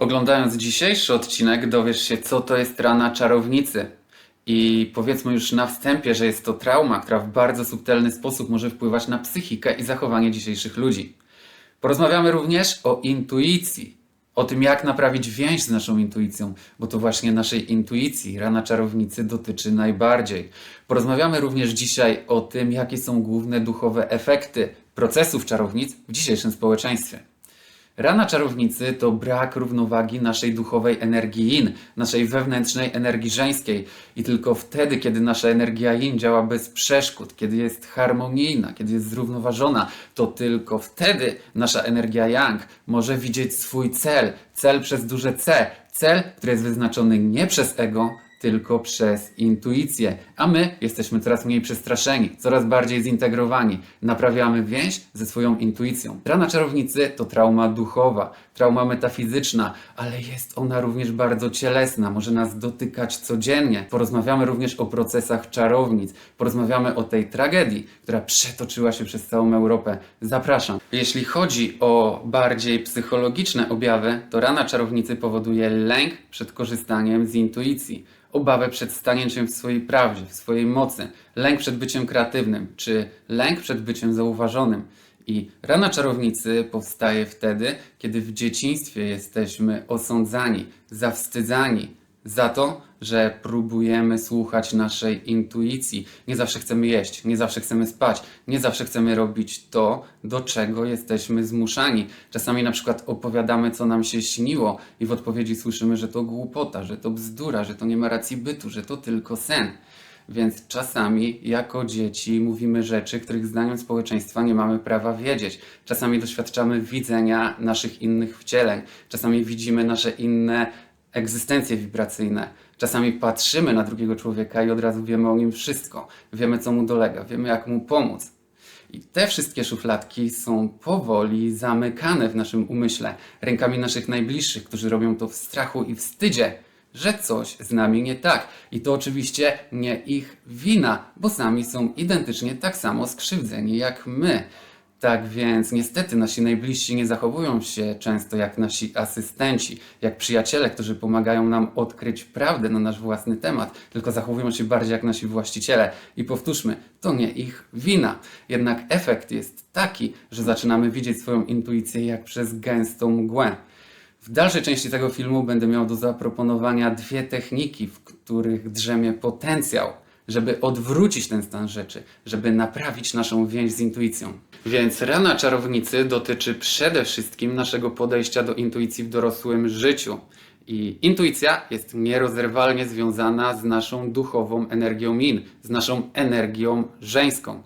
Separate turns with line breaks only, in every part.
Oglądając dzisiejszy odcinek, dowiesz się, co to jest rana czarownicy. I powiedzmy już na wstępie, że jest to trauma, która w bardzo subtelny sposób może wpływać na psychikę i zachowanie dzisiejszych ludzi. Porozmawiamy również o intuicji, o tym, jak naprawić więź z naszą intuicją, bo to właśnie naszej intuicji rana czarownicy dotyczy najbardziej. Porozmawiamy również dzisiaj o tym, jakie są główne duchowe efekty procesów czarownic w dzisiejszym społeczeństwie. Rana czarownicy to brak równowagi naszej duchowej energii yin, naszej wewnętrznej energii żeńskiej. I tylko wtedy, kiedy nasza energia yin działa bez przeszkód, kiedy jest harmonijna, kiedy jest zrównoważona, to tylko wtedy nasza energia yang może widzieć swój cel, cel przez duże C, cel, który jest wyznaczony nie przez ego, tylko przez intuicję. A my jesteśmy coraz mniej przestraszeni, coraz bardziej zintegrowani. Naprawiamy więź ze swoją intuicją. Rana czarownicy to trauma duchowa, trauma metafizyczna, ale jest ona również bardzo cielesna, może nas dotykać codziennie. Porozmawiamy również o procesach czarownic, porozmawiamy o tej tragedii, która przetoczyła się przez całą Europę. Zapraszam. Jeśli chodzi o bardziej psychologiczne objawy, to rana czarownicy powoduje lęk przed korzystaniem z intuicji obawę przed staniem się w swojej prawdzie, w swojej mocy, lęk przed byciem kreatywnym, czy lęk przed byciem zauważonym. I rana czarownicy powstaje wtedy, kiedy w dzieciństwie jesteśmy osądzani, zawstydzani za to, że próbujemy słuchać naszej intuicji. Nie zawsze chcemy jeść, nie zawsze chcemy spać, nie zawsze chcemy robić to, do czego jesteśmy zmuszani. Czasami na przykład opowiadamy, co nam się śniło, i w odpowiedzi słyszymy, że to głupota, że to bzdura, że to nie ma racji bytu, że to tylko sen. Więc czasami jako dzieci mówimy rzeczy, których zdaniem społeczeństwa nie mamy prawa wiedzieć. Czasami doświadczamy widzenia naszych innych wcieleń. Czasami widzimy nasze inne egzystencje wibracyjne. Czasami patrzymy na drugiego człowieka i od razu wiemy o nim wszystko. Wiemy, co mu dolega, wiemy, jak mu pomóc. I te wszystkie szufladki są powoli zamykane w naszym umyśle rękami naszych najbliższych, którzy robią to w strachu i wstydzie, że coś z nami nie tak. I to oczywiście nie ich wina, bo sami są identycznie tak samo skrzywdzeni jak my. Tak więc niestety nasi najbliżsi nie zachowują się często jak nasi asystenci, jak przyjaciele, którzy pomagają nam odkryć prawdę na nasz własny temat, tylko zachowują się bardziej jak nasi właściciele. I powtórzmy, to nie ich wina. Jednak efekt jest taki, że zaczynamy widzieć swoją intuicję jak przez gęstą mgłę. W dalszej części tego filmu będę miał do zaproponowania dwie techniki, w których drzemie potencjał, żeby odwrócić ten stan rzeczy, żeby naprawić naszą więź z intuicją. Więc rana czarownicy dotyczy przede wszystkim naszego podejścia do intuicji w dorosłym życiu. I intuicja jest nierozerwalnie związana z naszą duchową energią min, z naszą energią żeńską.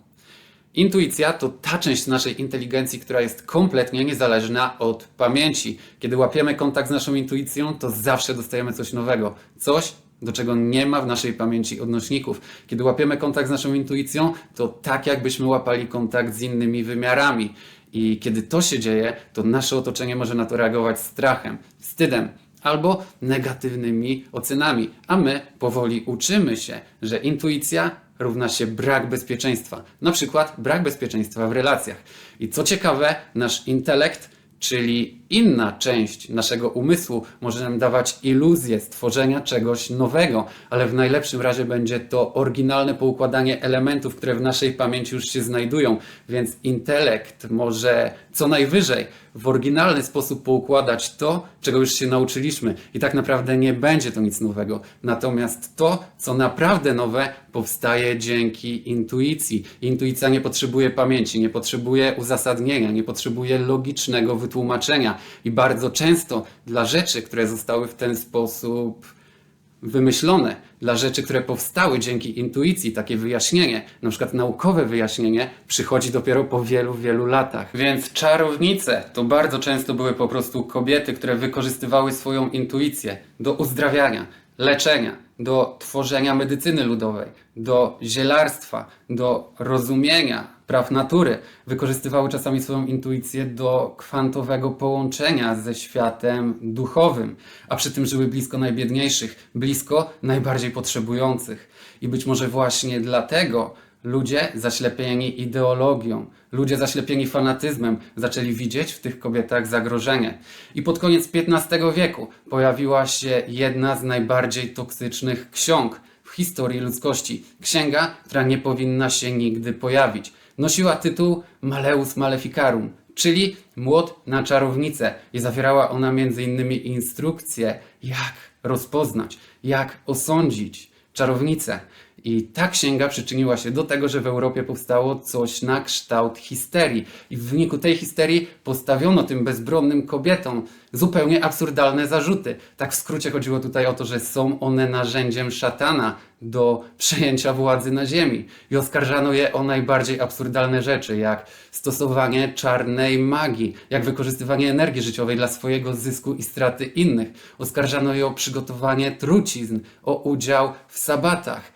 Intuicja to ta część naszej inteligencji, która jest kompletnie niezależna od pamięci. Kiedy łapiemy kontakt z naszą intuicją, to zawsze dostajemy coś nowego. Coś, do czego nie ma w naszej pamięci odnośników. Kiedy łapiemy kontakt z naszą intuicją, to tak jakbyśmy łapali kontakt z innymi wymiarami. I kiedy to się dzieje, to nasze otoczenie może na to reagować strachem, wstydem albo negatywnymi ocenami. A my powoli uczymy się, że intuicja równa się brak bezpieczeństwa. Na przykład brak bezpieczeństwa w relacjach. I co ciekawe, nasz intelekt czyli inna część naszego umysłu może nam dawać iluzję stworzenia czegoś nowego, ale w najlepszym razie będzie to oryginalne poukładanie elementów, które w naszej pamięci już się znajdują, więc intelekt może co najwyżej w oryginalny sposób poukładać to, czego już się nauczyliśmy i tak naprawdę nie będzie to nic nowego. Natomiast to, co naprawdę nowe, powstaje dzięki intuicji. Intuicja nie potrzebuje pamięci, nie potrzebuje uzasadnienia, nie potrzebuje logicznego wytłumaczenia i bardzo często dla rzeczy, które zostały w ten sposób wymyślone, dla rzeczy, które powstały dzięki intuicji, takie wyjaśnienie, na przykład naukowe wyjaśnienie, przychodzi dopiero po wielu, wielu latach. Więc czarownice to bardzo często były po prostu kobiety, które wykorzystywały swoją intuicję do uzdrawiania, leczenia, do tworzenia medycyny ludowej, do zielarstwa, do rozumienia praw natury. Wykorzystywały czasami swoją intuicję do kwantowego połączenia ze światem duchowym, a przy tym żyły blisko najbiedniejszych, blisko najbardziej potrzebujących. I być może właśnie dlatego Ludzie zaślepieni ideologią, ludzie zaślepieni fanatyzmem zaczęli widzieć w tych kobietach zagrożenie. I pod koniec XV wieku pojawiła się jedna z najbardziej toksycznych ksiąg historii ludzkości. Księga, która nie powinna się nigdy pojawić. Nosiła tytuł Maleus Maleficarum, czyli Młot na czarownicę i zawierała ona m.in. instrukcje, jak rozpoznać, jak osądzić czarownicę. I ta księga przyczyniła się do tego, że w Europie powstało coś na kształt histerii. I w wyniku tej histerii postawiono tym bezbronnym kobietom zupełnie absurdalne zarzuty. Tak w skrócie chodziło tutaj o to, że są one narzędziem szatana do przejęcia władzy na ziemi. I oskarżano je o najbardziej absurdalne rzeczy, jak stosowanie czarnej magii, jak wykorzystywanie energii życiowej dla swojego zysku i straty innych. Oskarżano je o przygotowanie trucizn, o udział w sabatach.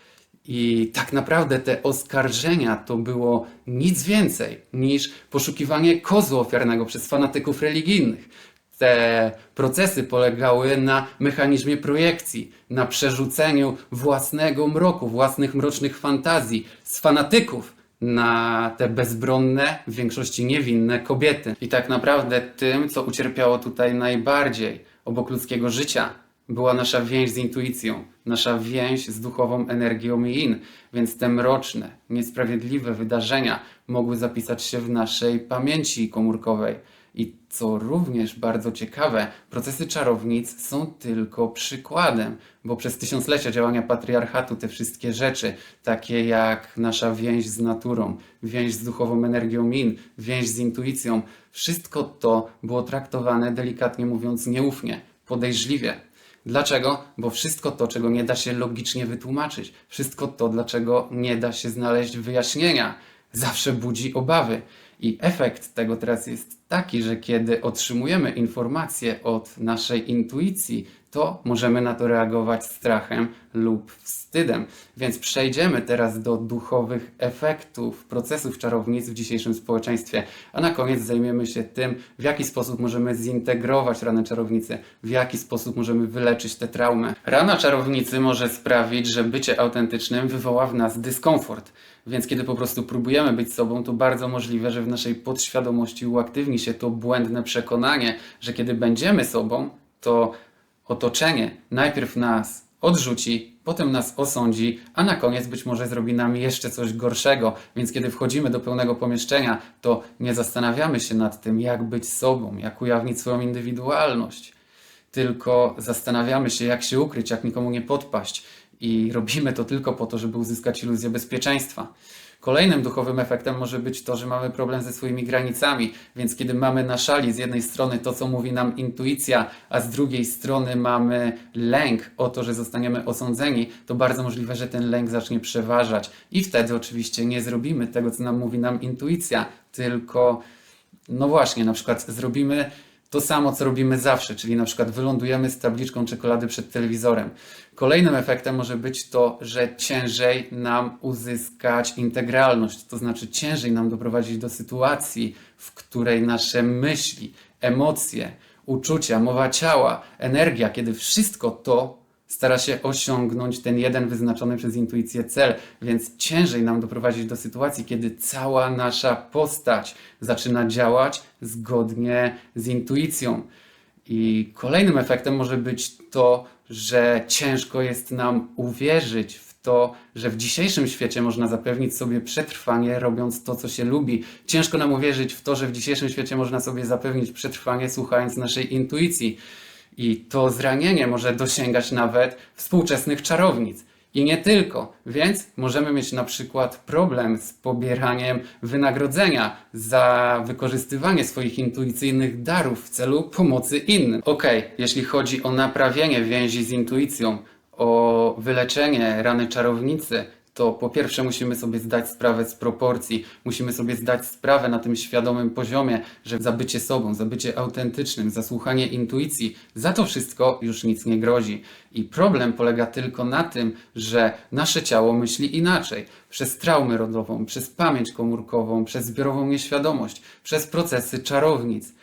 I tak naprawdę te oskarżenia to było nic więcej niż poszukiwanie kozła ofiarnego przez fanatyków religijnych. Te procesy polegały na mechanizmie projekcji, na przerzuceniu własnego mroku, własnych mrocznych fantazji z fanatyków na te bezbronne, w większości niewinne kobiety. I tak naprawdę tym, co ucierpiało tutaj najbardziej obok ludzkiego życia, była nasza więź z intuicją, nasza więź z duchową energią Yin, więc te mroczne, niesprawiedliwe wydarzenia mogły zapisać się w naszej pamięci komórkowej. I co również bardzo ciekawe, procesy czarownic są tylko przykładem, bo przez tysiąclecia działania patriarchatu te wszystkie rzeczy, takie jak nasza więź z naturą, więź z duchową energią min, więź z intuicją, wszystko to było traktowane delikatnie mówiąc nieufnie, podejrzliwie. Dlaczego? Bo wszystko to, czego nie da się logicznie wytłumaczyć, wszystko to, dlaczego nie da się znaleźć wyjaśnienia, zawsze budzi obawy. I efekt tego teraz jest taki, że kiedy otrzymujemy informacje od naszej intuicji, to możemy na to reagować strachem lub wstydem. Więc przejdziemy teraz do duchowych efektów procesów czarownic w dzisiejszym społeczeństwie, a na koniec zajmiemy się tym, w jaki sposób możemy zintegrować ranę czarownicy, w jaki sposób możemy wyleczyć tę traumę. Rana czarownicy może sprawić, że bycie autentycznym wywoła w nas dyskomfort. Więc kiedy po prostu próbujemy być sobą, to bardzo możliwe, że w naszej podświadomości uaktywni się to błędne przekonanie, że kiedy będziemy sobą, to otoczenie najpierw nas odrzuci, potem nas osądzi, a na koniec być może zrobi nam jeszcze coś gorszego. Więc kiedy wchodzimy do pełnego pomieszczenia, to nie zastanawiamy się nad tym, jak być sobą, jak ujawnić swoją indywidualność, tylko zastanawiamy się, jak się ukryć, jak nikomu nie podpaść. I robimy to tylko po to, żeby uzyskać iluzję bezpieczeństwa. Kolejnym duchowym efektem może być to, że mamy problem ze swoimi granicami, więc kiedy mamy na szali z jednej strony to, co mówi nam intuicja, a z drugiej strony mamy lęk o to, że zostaniemy osądzeni, to bardzo możliwe, że ten lęk zacznie przeważać. I wtedy oczywiście nie zrobimy tego, co nam mówi nam intuicja, tylko no właśnie, na przykład zrobimy to samo, co robimy zawsze, czyli na przykład wylądujemy z tabliczką czekolady przed telewizorem. Kolejnym efektem może być to, że ciężej nam uzyskać integralność, to znaczy ciężej nam doprowadzić do sytuacji, w której nasze myśli, emocje, uczucia, mowa ciała, energia, kiedy wszystko to stara się osiągnąć ten jeden wyznaczony przez intuicję cel, więc ciężej nam doprowadzić do sytuacji, kiedy cała nasza postać zaczyna działać zgodnie z intuicją. I kolejnym efektem może być to, że ciężko jest nam uwierzyć w to, że w dzisiejszym świecie można zapewnić sobie przetrwanie, robiąc to, co się lubi. Ciężko nam uwierzyć w to, że w dzisiejszym świecie można sobie zapewnić przetrwanie, słuchając naszej intuicji. I to zranienie może dosięgać nawet współczesnych czarownic. I nie tylko. Więc możemy mieć na przykład problem z pobieraniem wynagrodzenia za wykorzystywanie swoich intuicyjnych darów w celu pomocy innym. Ok, jeśli chodzi o naprawienie więzi z intuicją, o wyleczenie rany czarownicy, to po pierwsze musimy sobie zdać sprawę z proporcji, musimy sobie zdać sprawę na tym świadomym poziomie, że za bycie sobą, za bycie autentycznym, za słuchanie intuicji, za to wszystko już nic nie grozi. I problem polega tylko na tym, że nasze ciało myśli inaczej. Przez traumę rodową, przez pamięć komórkową, przez zbiorową nieświadomość, przez procesy czarownic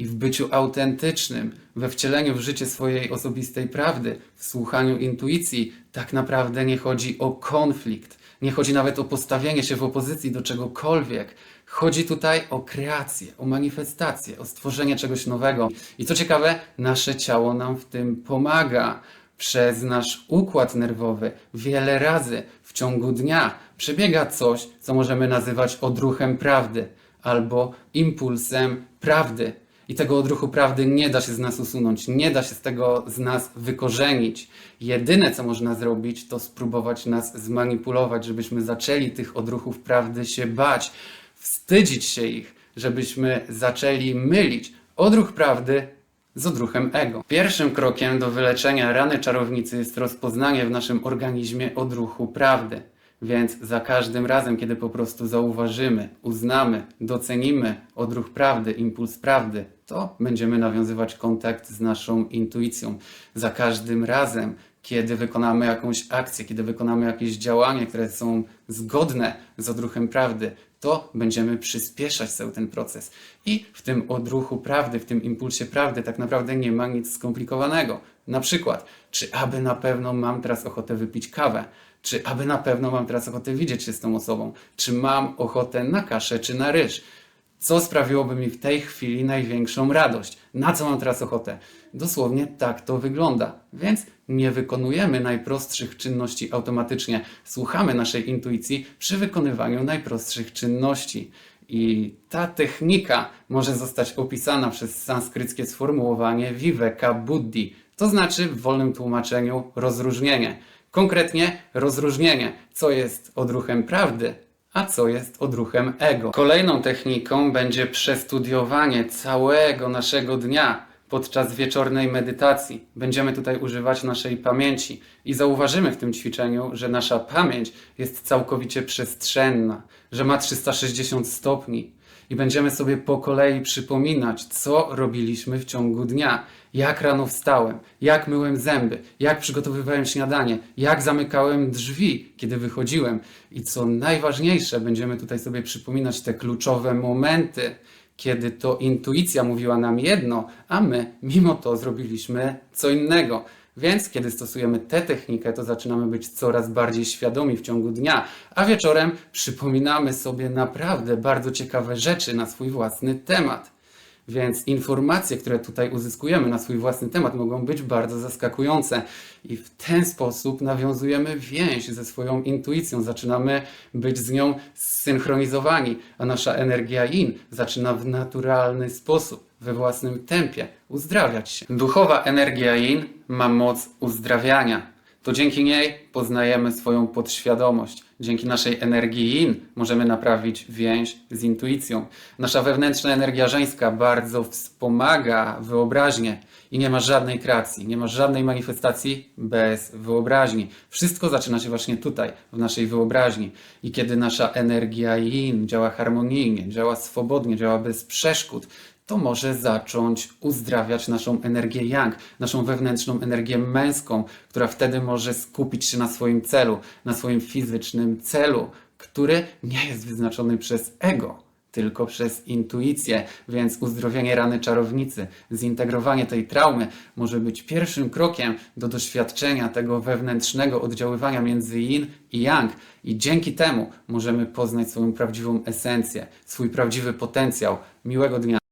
i w byciu autentycznym, we wcieleniu w życie swojej osobistej prawdy, w słuchaniu intuicji, tak naprawdę nie chodzi o konflikt. Nie chodzi nawet o postawienie się w opozycji do czegokolwiek. Chodzi tutaj o kreację, o manifestację, o stworzenie czegoś nowego. I co ciekawe, nasze ciało nam w tym pomaga. Przez nasz układ nerwowy wiele razy w ciągu dnia przebiega coś, co możemy nazywać odruchem prawdy albo impulsem prawdy. I tego odruchu prawdy nie da się z nas usunąć, nie da się z tego z nas wykorzenić. Jedyne, co można zrobić, to spróbować nas zmanipulować, żebyśmy zaczęli tych odruchów prawdy się bać, wstydzić się ich, żebyśmy zaczęli mylić odruch prawdy z odruchem ego. Pierwszym krokiem do wyleczenia rany czarownicy jest rozpoznanie w naszym organizmie odruchu prawdy. Więc za każdym razem, kiedy po prostu zauważymy, uznamy, docenimy odruch prawdy, impuls prawdy, to będziemy nawiązywać kontakt z naszą intuicją. Za każdym razem, kiedy wykonamy jakąś akcję, kiedy wykonamy jakieś działanie, które są zgodne z odruchem prawdy, to będziemy przyspieszać cały ten proces. I w tym odruchu prawdy, w tym impulsie prawdy, tak naprawdę nie ma nic skomplikowanego. Na przykład, czy aby na pewno mam teraz ochotę wypić kawę? Czy aby na pewno mam teraz ochotę widzieć się z tą osobą? Czy mam ochotę na kaszę czy na ryż? Co sprawiłoby mi w tej chwili największą radość? Na co mam teraz ochotę? Dosłownie tak to wygląda. Więc nie wykonujemy najprostszych czynności automatycznie. Słuchamy naszej intuicji przy wykonywaniu najprostszych czynności. I ta technika może zostać opisana przez sanskryckie sformułowanie viveka buddhi, to znaczy w wolnym tłumaczeniu rozróżnienie. Konkretnie rozróżnienie, co jest odruchem prawdy, a co jest odruchem ego. Kolejną techniką będzie przestudiowanie całego naszego dnia podczas wieczornej medytacji. Będziemy tutaj używać naszej pamięci i zauważymy w tym ćwiczeniu, że nasza pamięć jest całkowicie przestrzenna, że ma 360 stopni i będziemy sobie po kolei przypominać, co robiliśmy w ciągu dnia. Jak rano wstałem, jak myłem zęby, jak przygotowywałem śniadanie, jak zamykałem drzwi, kiedy wychodziłem. I co najważniejsze, będziemy tutaj sobie przypominać te kluczowe momenty, kiedy to intuicja mówiła nam jedno, a my mimo to zrobiliśmy co innego. Więc kiedy stosujemy tę technikę, to zaczynamy być coraz bardziej świadomi w ciągu dnia, a wieczorem przypominamy sobie naprawdę bardzo ciekawe rzeczy na swój własny temat. Więc informacje, które tutaj uzyskujemy na swój własny temat, mogą być bardzo zaskakujące. I w ten sposób nawiązujemy więź ze swoją intuicją, zaczynamy być z nią zsynchronizowani, a nasza energia yin zaczyna w naturalny sposób, we własnym tempie uzdrawiać się. Duchowa energia yin ma moc uzdrawiania. To dzięki niej poznajemy swoją podświadomość. Dzięki naszej energii yin możemy naprawić więź z intuicją. Nasza wewnętrzna energia żeńska bardzo wspomaga wyobraźnię i nie ma żadnej kreacji, nie ma żadnej manifestacji bez wyobraźni. Wszystko zaczyna się właśnie tutaj, w naszej wyobraźni. I kiedy nasza energia yin działa harmonijnie, działa swobodnie, działa bez przeszkód, to może zacząć uzdrawiać naszą energię yang, naszą wewnętrzną energię męską, która wtedy może skupić się na swoim celu, na swoim fizycznym celu, który nie jest wyznaczony przez ego, tylko przez intuicję. Więc uzdrowienie rany czarownicy, zintegrowanie tej traumy może być pierwszym krokiem do doświadczenia tego wewnętrznego oddziaływania między yin i yang. I dzięki temu możemy poznać swoją prawdziwą esencję, swój prawdziwy potencjał. Miłego dnia.